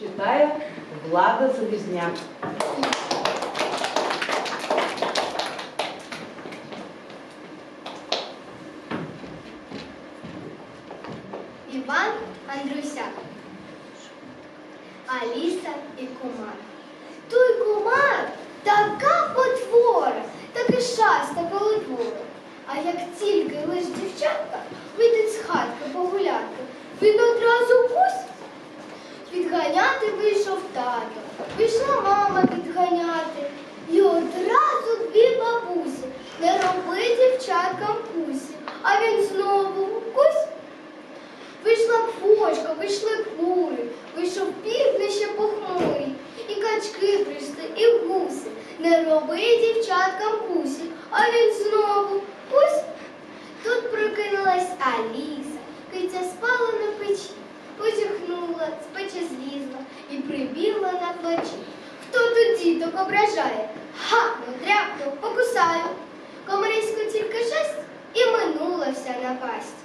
Читає Влада Залізняк. Іван Андрюсяк. Аліса і Комар. Той комар така потвора, таке шаста коло двору. А як тільки лиш дівчатка вийдуть з хатки погуляти, він одразу кусь. Відганяти вийшов тато, вийшла мама відганяти. І одразу дві бабусі не роби дівчаткам кусі, а він знову кусь. Вийшла квочка, вийшли кури, вийшов півнище похмурий, і качки прийшли, і гуси. Не роби дівчаткам кусі, а він знову кусь. Тут прокинулась Аліса, киця спала на печі, позіхнула, з печі злізла і прибігла на плечі. Хто тут діток ображає? Хапну, Holocaust.